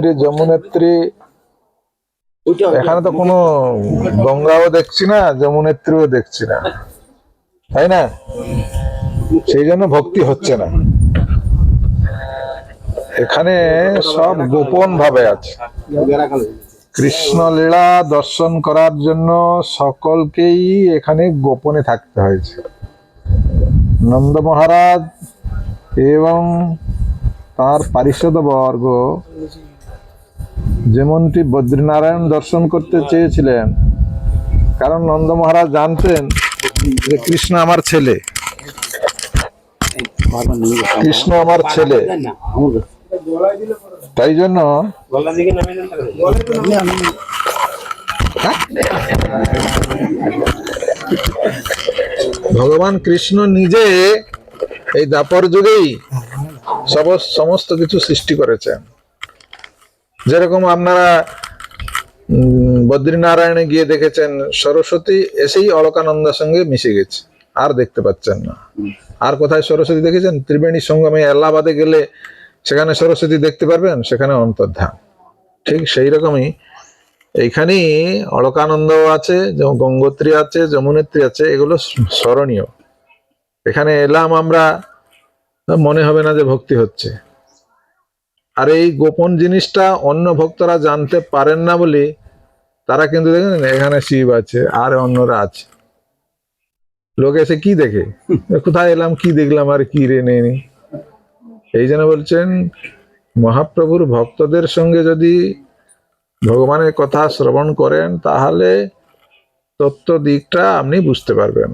গঙ্গোত্রী যমুনেত্রী এখানে তো কোনো গঙ্গাও দেখছি না যমুনেত্রীও দেখছি না। তাই না? সেই জন্য ভক্তি হচ্ছে না। এখানে সব গোপন ভাবে আছে। কৃষ্ণ লীলা দর্শন করার জন্য সকলকেই এখানে গোপনে থাকতে হয়েছে। নন্দ মহারাজ এবং তার পারিষদ বর্গ যেমনটি বদ্রীনারায়ণ দর্শন করতে চেয়েছিলেন, কারণ নন্দ মহারাজ জানতেন যে কৃষ্ণ আমার ছেলে। কৃষ্ণ আমার ছেলে। তাই জন্য ভগবান কৃষ্ণ নিজে এই দাপর যুগেই সমস্ত কিছু সৃষ্টি করেছেন। যেরকম আপনারা বদ্রীনারায়ণে গিয়ে দেখেছেন, সরস্বতী এসেই অলকানন্দের সঙ্গে মিশে গেছে, আর দেখতে পাচ্ছেন না। আর কোথায় সরস্বতী দেখেছেন? ত্রিবেণী সঙ্গমে এলাহাবাদে গেলে সেখানে সরস্বতী দেখতে পারবেন, সেখানে অন্তর্ধান। ঠিক সেই রকমই এইখানেই অলকানন্দ আছে, যেমন গঙ্গোত্রী আছে, যমুনেত্রী আছে, এগুলো স্মরণীয়। এখানে এলাম আমরা, মনে হবে না যে ভক্তি হচ্ছে। আর এই গোপন জিনিসটা অন্য ভক্তরা জানতে পারেন না বলে, তারা কিন্তু দেখেন এখানে শিব আছে, আর অন্যরা আছে। লোক এসে কি দেখে? কোথায় এলাম, কি দেখলাম, আর কি রে নেই এই জন্য বলছেন, মহাপ্রভুর ভক্তদের সঙ্গে যদি ভগবানের কথা শ্রবণ করেন, তাহলে তত্ত্ব দিকটা আপনি বুঝতে পারবেন।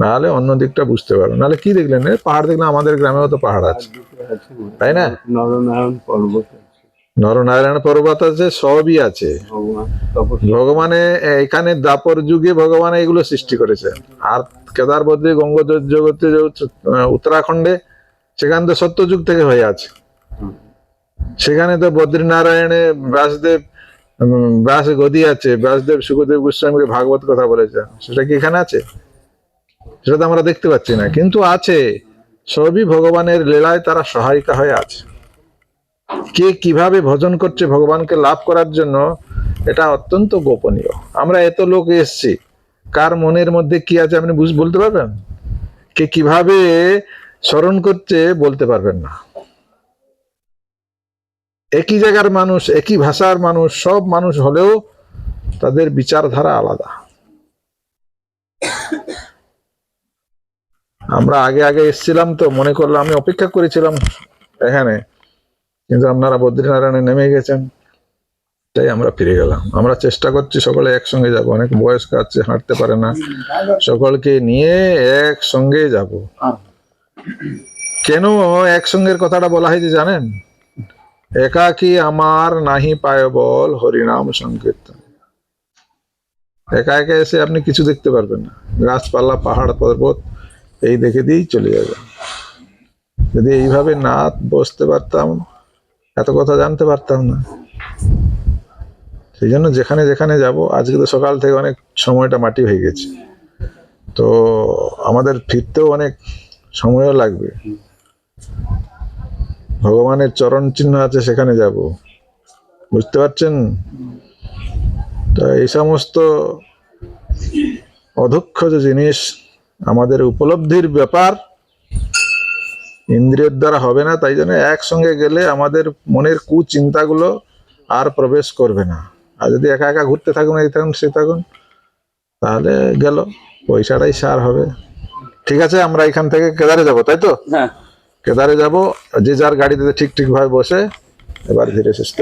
নাহলে অন্য দিকটা বুঝতে পারবেন নাহলে কি দেখলেন? পাহাড় দেখলাম আমাদের গ্রামেও তো পাহাড় আছে। তাই না? নরনারায়ণ পর্বত আছে, নরনারায়ণ পর্বত আছে সবই আছে। ভগবানে এখানে দাপর যুগে ভগবান এগুলো সৃষ্টি করেছেন। আর কেদার বদ্রী গঙ্গ জগতে উত্তরাখণ্ডে সেখানে তো সত্যযুগ থেকে হয়ে আছে। সেখানে তো বদ্রীনারায়ণে ব্যাসদেব ব্যাস গদি আছে। ব্যাসদেব সুখদেব গোস্বামীকে ভাগবত কথা বলেছেন। সেটা কি এখানে আছে? সেটা তো আমরা দেখতে পাচ্ছি না। কিন্তু আছে। সবই ভগবানের লীলায় তারা সহায়িকা হয়ে আছে। কে কীভাবে ভজন করছে ভগবানকে লাভ করার জন্য, এটা অত্যন্ত গোপনীয়। আমরা এত লোক এসছি। কার মনের মধ্যে কি আছে আপনি বুঝ বলতে পারবেন? কে কীভাবে স্মরণ করছে বলতে পারবেন না। একই জায়গার মানুষ, একই ভাষার মানুষ, সব মানুষ হলেও তাদের বিচারধারা আলাদা। আমরা আগে আগে এসছিলাম তো, মনে করলাম আমি অপেক্ষা করেছিলাম এখানে। কিন্তু আপনারা বদ্রীনারায়ণে নেমে গেছেন, তাই আমরা ফিরে গেলাম। আমরা চেষ্টা করছি সকলে একসঙ্গে যাব, অনেক বয়স্ক আছে, হাঁটতে পারে না। সকলকে নিয়ে একসঙ্গে যাব। কেন একসঙ্গের কথাটা বলা হয়েছে জানেন? একাকি আমার নাহি পায় বল, হরিনাম সংকীর্তন। একা একা এসে আপনি কিছু দেখতে পারবেন না। গাছপালা, পাহাড়, পর্বত এই দেখে দিয়েই চলে যাবে। যদি এইভাবে না বসতে পারতাম, এত কথা জানতে পারতাম না। সেই জন্য যেখানে যেখানে যাব, আজকে তো সকাল থেকে অনেক সময়টা মাটি হয়ে গেছে। তো আমাদের ফিরতেও অনেক সময়ও লাগবে। ভগবানের চরণ চিহ্ন আছে, সেখানে যাব। বুঝতে পারছেন? তো এই সমস্ত অধ্যক্ষ যে জিনিস আমাদের উপলব্ধির ব্যাপার ইন্দ্রিয়ের দ্বারা হবে না তাই জন্য একসঙ্গে গেলে আমাদের মনের কুচিন্তাগুলো আর প্রবেশ করবে না। আর যদি একা একা ঘুরতে থাকুন এই থাকুন সে থাকুন তাহলে গেল পয়সাটাই সার হবে। ঠিক আছে আমরা এখান থেকে কেদারে যাব তাই তো? হ্যাঁ। কেদারে যাব যে যার গাড়িতে ঠিক ঠিক ভাবে বসে এবার ধীরে সুস্থে